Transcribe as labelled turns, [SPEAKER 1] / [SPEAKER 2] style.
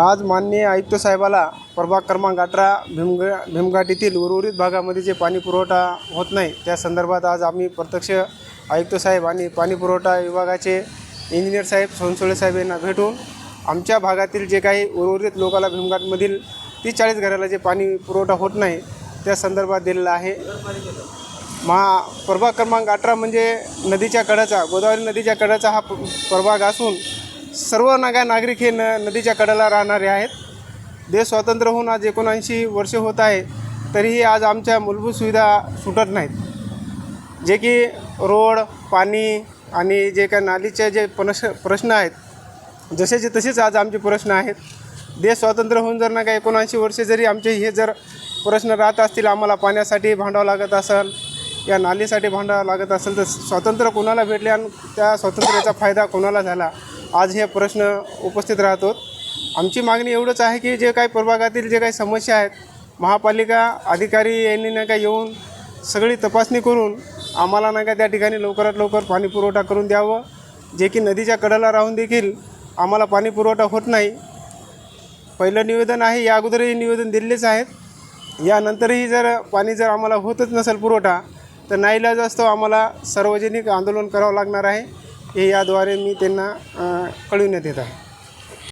[SPEAKER 1] आज माननीय आयुक्त साहेबाला प्रभाग क्रमांक अठरा भीमग भीमघाट येथील उर्वरित भागामध्ये जे पाणी पुरवठा होत नाही त्या संदर्भात आज आम्ही प्रत्यक्ष आयुक्त साहेब आणि पाणी पुरवठा विभागाचे इंजिनियर साहेब सोनसोळे साहेब यांना भेटून आमच्या भागातील जे काही उर्वरित लोकाला भीमघाटमधील तीस चाळीस घराला जे पाणी पुरवठा होत नाही त्या संदर्भात दिलेला आहे. महा प्रभाग क्रमांक अठरा म्हणजे नदीच्या कडाचा गोदावरी नदीच्या कडाचा हा प- प्रभाग असून सर्व नागा नागरिक हे न नदीच्या कडेला राहणारे आहेत. देश स्वातंत्र्य होऊन आज एकोणऐंशी वर्ष होत आहे तरीही आज आमच्या मूलभूत सुविधा सुटत नाहीत. जे की रोड पाणी आणि जे काय नालीचे जे प्रश प्रश्न आहेत जसेचे तसेच आज आमचे प्रश्न आहेत. देश स्वातंत्र्य होऊन जर ना का एकोणऐंशी वर्षे जरी आमचे हे जर प्रश्न राहत असतील आम्हाला पाण्यासाठी भांडावं लागत असेल या नालीसाठी भांडावं लागत असेल तर स्वातंत्र्य कोणाला भेटले आणि त्या स्वातंत्र्याचा फायदा कोणाला झाला? आज हे प्रश्न उपस्थित राहतो आमची मागणी एवढंच आहे की जे काही प्रभागातील जे काही समस्या आहेत महापालिका अधिकारी यांनी ना का येऊन सगळी तपासणी करून आम्हाला नाही का त्या ठिकाणी लवकरात लवकर पाणीपुरवठा करून द्यावं. जे की नदीच्या कडेला राहून देखील आम्हाला पाणीपुरवठा होत नाही. पहिलं निवेदन आहे या अगोदरही निवेदन दिलेलेच आहेत. यानंतरही जर पाणी जर आम्हाला होतच नसेल पुरवठा तर नाईलाज असतो आम्हाला सार्वजनिक आंदोलन करावं लागणार आहे. हे याद्वारे मी त्यांना कळविण्यात येत आहे.